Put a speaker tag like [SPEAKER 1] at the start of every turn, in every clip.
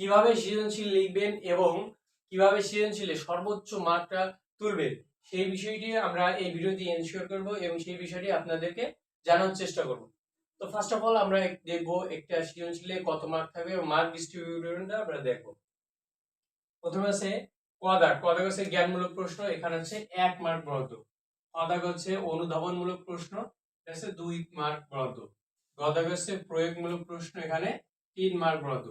[SPEAKER 1] কীভাবে সৃজনশীল লিখবেন এবং কীভাবে সৃজনশীলে সর্বোচ্চ মার্কটা তুলবেন, সেই বিষয়টি আমরা এই ভিডিওতে এনশিওর করব এবং সেই বিষয়টি আপনাদেরকে জানার চেষ্টা করব। তো ফার্স্ট অফ অল আমরা দেখব একটা সৃজনশীলে কত মার্ক থাকবে এবং মার্ক ডিস্ট্রিবিউশনটা আমরা দেখব। প্রথমে আছে কদাক কদাক হচ্ছে জ্ঞানমূলক প্রশ্ন, এখানে হচ্ছে এক মার্ক বরাদ্দ। কদাক হচ্ছে অনুধাবনমূলক প্রশ্ন হচ্ছে দুই মার্ক বরাদ্দ। গদাক হচ্ছে প্রয়োগমূলক প্রশ্ন, এখানে তিন মার্ক বরাদ্দ।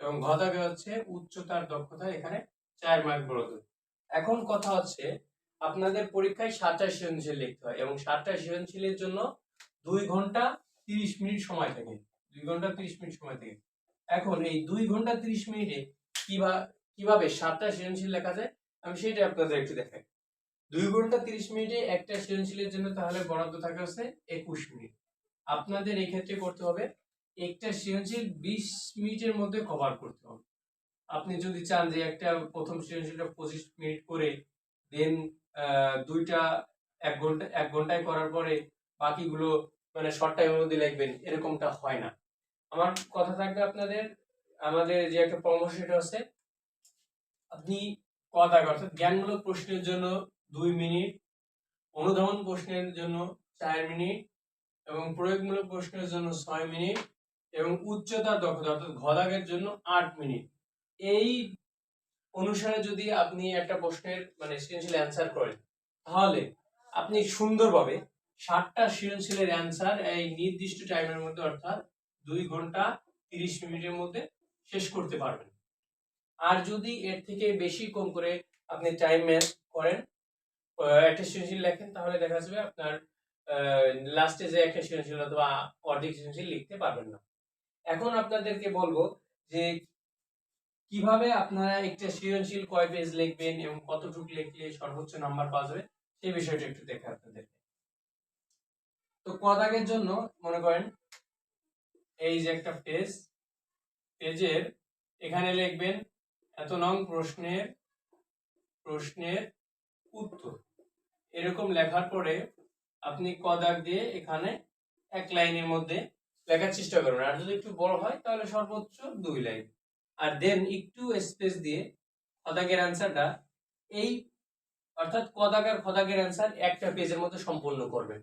[SPEAKER 1] এবং গদাকে হচ্ছে উচ্চতার দক্ষতা এখানে চার মার্ক বরাদ্দ। এখন কথা হচ্ছে আপনাদের পরীক্ষায় সাতটা সৃজনশীল লিখতে হয় এবং সাতটা সৃজনশীলের জন্য দুই ঘণ্টা তিরিশ মিনিট সময় থাকে। দুই ঘণ্টা তিরিশ মিনিট সময় থাকে। এখন এই দুই ঘণ্টা তিরিশ মিনিটে কীভাবে কীভাবে সাতটা সৃজনশীল লেখা যায়? আমি সেটা আপনাদের একটু দেখাই। দুই ঘণ্টা তিরিশ মিনিটে একটা সৃজনশীলের জন্য তাহলে বরাদ্দ থাকে হচ্ছে একুশ মিনিট। আপনাদের এই ক্ষেত্রে করতে হবে একটা সৃজনশীল বিশ মিনিটের মধ্যে কভার করতে হবে। আপনি যদি চান যে একটা প্রথম সৃজনশীলটা পঁচিশ মিনিট করে দেন দুইটা এক ঘণ্টা, এক ঘন্টায় করার পরে বাকিগুলো মানে শর্ট টাইমের মধ্যে লিখবেন, এরকমটা হয় না। আমার কথা থাকবে আপনাদের, আমাদের যে একটা পরামর্শ সেটা হচ্ছে আপনি কথা অর্থাৎ জ্ঞানমূলক প্রশ্নের জন্য দুই মিনিট, অনুধাবন প্রশ্নের জন্য চার মিনিট এবং প্রয়োগমূলক প্রশ্নের জন্য ছয় মিনিট এবং উচ্চতার দক্ষতা, অর্থাৎ ঘদাগের জন্য আট মিনিট। এই অনুসারে যদি আপনি একটা প্রশ্নের মানে সৃজনশীল অ্যান্সার করেন, তাহলে আপনি সুন্দরভাবে ষাটটা সৃজনশীলের অ্যান্সার এই নির্দিষ্ট টাইমের মধ্যে, অর্থাৎ দুই ঘণ্টা তিরিশ মিনিটের মধ্যে শেষ করতে পারবেন। আর যদি এর থেকে বেশি কম করে আপনি টাইম ম্যাচ করেন একটা সৃজনশীল লেখেন, তাহলে দেখা যাবে আপনার লাস্টে যে একটা সৃজনশীল অথবা অর্ধেক সৃজনশীল লিখতে পারবেন না। এখন আপনাদেরকে বলব যে কীভাবে আপনারা একটা সৃজনশীল কয় পেজ লিখবেন এবং কতটুকু লিখলে সর্বোচ্চ নাম্বার পাওয়া যাবে, সেই বিষয়টা একটু দেখে আপনাদেরকে। তো কদাগের জন্য মনে করেন এই যে একটা পেজ, পেজের এখানে লিখবেন এত নং প্রশ্নের প্রশ্নের উত্তর। এরকম লেখার পরে আপনি কদাক দিয়ে এখানে এক লাইনের মধ্যে লেখার চেষ্টা করবেন আর যদি একটু বড় হয়, তাহলে সর্বোচ্চ দুই লাইন। আর দেন একটু স্পেস দিয়ে কদাকের অ্যান্সারটা এই অর্থাৎ কদাকার খদাকের অ্যান্সার একটা পেজের মধ্যে সম্পূর্ণ করবেন।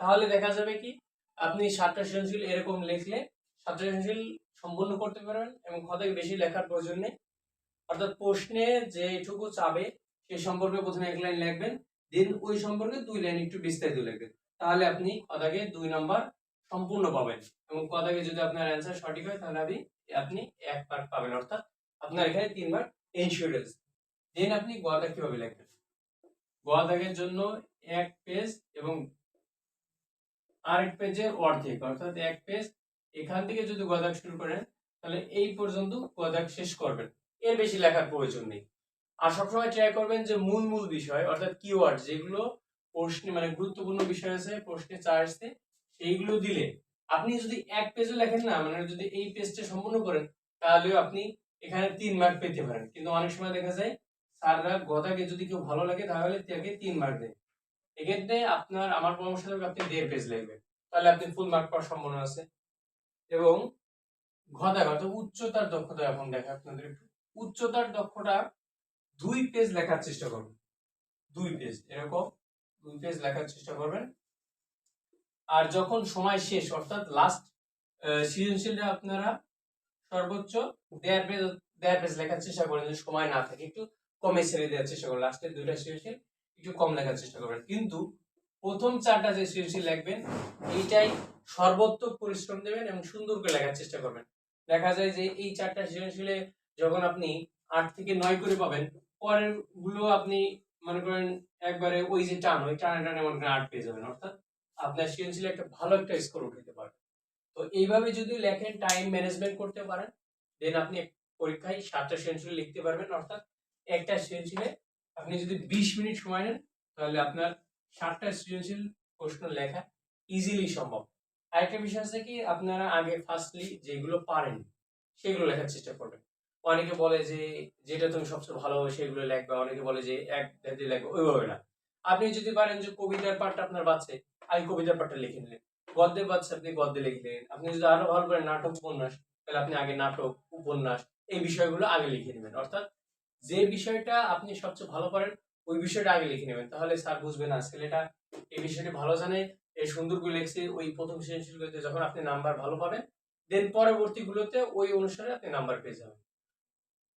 [SPEAKER 1] তাহলে দেখা যাবে কি, আপনি সাতটা সৃজনশীল এরকম লিখলে সাতটা সৃজনশীল সম্পূর্ণ করতে পারবেন এবং খদাকে বেশি লেখার প্রয়োজন নেই। অর্থাৎ প্রশ্নে যেটুকু চাবে, সে সম্পর্কে প্রথমে এক লাইন লিখবেন দেন ওই সম্পর্কে দুই লাইন একটু বিস্তারিত লিখবেন। তাহলে আপনি কদাকে দুই নাম্বার সম্পূর্ণ পাবেন এবং কদাকে যদি আপনার অ্যান্সার সঠিক হয়, তাহলে আপনি আপনি এক মার্ক পাবেন। অর্থাৎ আপনার এখানে তিন মার্ক ইন্স্যুরেন্স দেন আপনি গোয়াদা কীভাবে লিখবেন? গোয়াদাগের জন্য এক পেজ এবং আরেক পেজের অর্ধেক। অর্থাৎ এক পেজ এখান থেকে যদি গোয়াদাগ শুরু করেন, তাহলে এই পর্যন্ত গোয়াদাগ শেষ করবেন। এর বেশি লেখার প্রয়োজন নেই। আর সবসময় ট্রাই করবেন যে মূল মূল বিষয়, অর্থাৎ কিওয়ার্ড যেগুলো প্রশ্নে মানে গুরুত্বপূর্ণ বিষয় আছে, প্রশ্নে চা আসছে সেইগুলো দিলে আপনি যদি এক পেজও লেখেন না মানে যদি এই পেজটা সম্পূর্ণ করেন, তাহলেও আপনি এখানে তিন মার্ক পেতে পারেন। কিন্তু অনেক সময় দেখা যায়, স্যাররা গদাকে যদি কেউ ভালো লাগে, তাহলে তাকে তিন মার্ক দেয়। এক্ষেত্রে আপনার, আমার পরামর্শ থাকবে আপনি দেড় পেজ লিখবেন। তাহলে আপনি ফুল মার্ক পাওয়ার সম্ভাবনা আছে। এবং ঘদা অর্থাৎ উচ্চতার দক্ষতা এখন দেখা আপনাদের উচ্চতার দক্ষতা দুই পেজ লেখার চেষ্টা করবেন দুই পেজ এরকম দুই পেজ লেখার চেষ্টা করবেন। আর যখন সময় শেষ, অর্থাৎ লাস্ট সৃজনশীলটা আপনারা সর্বোচ্চ দেড় পেজ দেড় পেজ লেখার চেষ্টা করেন যদি সময় না থাকে। একটু কমে ছেড়ে দেওয়ার চেষ্টা করবেন লাস্টের দুইটা সৃজনশীল একটু কম লেখার চেষ্টা করবেন। কিন্তু প্রথম চারটা যে সৃজনশীল লিখবেন, এইটাই সর্বোত্তম পরিশ্রম দেবেন এবং সুন্দর করে লেখার চেষ্টা করবেন। দেখা যায় যে এই চারটা সৃজনশীলে যখন আপনি আট থেকে নয় করে পাবেন পরেরগুলো আপনি মনে করেন একবারে ওই যে টান, ওই টানে টানে মনে করেন আট পেয়ে যাবেন। অর্থাৎ আপনার সৃজনশীলে একটা ভালো একটা স্কোর উঠাতে পারবেন। তো এইভাবে যদি লেখেন টাইম ম্যানেজমেন্ট করতে পারেন দেন আপনি পরীক্ষায় সাতটা সৃজনশীল লিখতে পারবেন, অর্থাৎ একটা সৃজনশীলে আপনি যদি বিশ মিনিট সময় নেন, তাহলে আপনার সাতটা সৃজনশীল প্রশ্ন লেখা ইজিলি সম্ভব। আরেকটা বিষয় আছে কি, আপনারা আগে ফার্স্টলি যেগুলো পারেন, সেগুলো লেখার চেষ্টা করবেন। অনেকে বলে যে, যেটা তুমি সবচেয়ে ভালো হবে সেগুলো লিখবে। অনেকে বলে যে, এক লিখবে। ওইভাবে না। আপনি যদি পারেন যে কবিতার পাঠটা আপনার বাচ্চে আগে কবিতার পাঠটা লিখে নিলেন। গদ্যের বাচ্চা আপনি গদ্যে লিখলেন, আপনি যদি আরও ভালো করেন নাটক, উপন্যাস, তাহলে আপনি আগে নাটক, উপন্যাস, এই বিষয়গুলো আগে লিখে নেবেন। অর্থাৎ যে বিষয়টা আপনি সবচেয়ে ভালো পারেন, ওই বিষয়টা আগে লিখে নেবেন। তাহলে স্যার বুঝবে না ছেলেটা এই বিষয়টি ভালো জানে, এই সুন্দর করে লিখছে, ওই প্রথম সৃজনশীলগুলোতে যখন আপনি নাম্বার ভালো পাবেন, দেন পরবর্তীগুলোতে ওই অনুসারে আপনি নাম্বার পেয়ে যাবেন।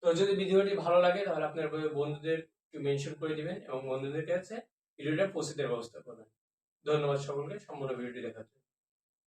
[SPEAKER 1] তো যদি ভিডিওটি ভালো লাগে, তাহলে আপনার বন্ধুদের একটু মেনশন করে দিবেন এবং বন্ধুদের কাছে ভিডিওটা পৌঁছে দেওয়ার ব্যবস্থা করবেন। ধন্যবাদ সকলকে সম্পূর্ণ ভিডিওটি দেখার জন্য।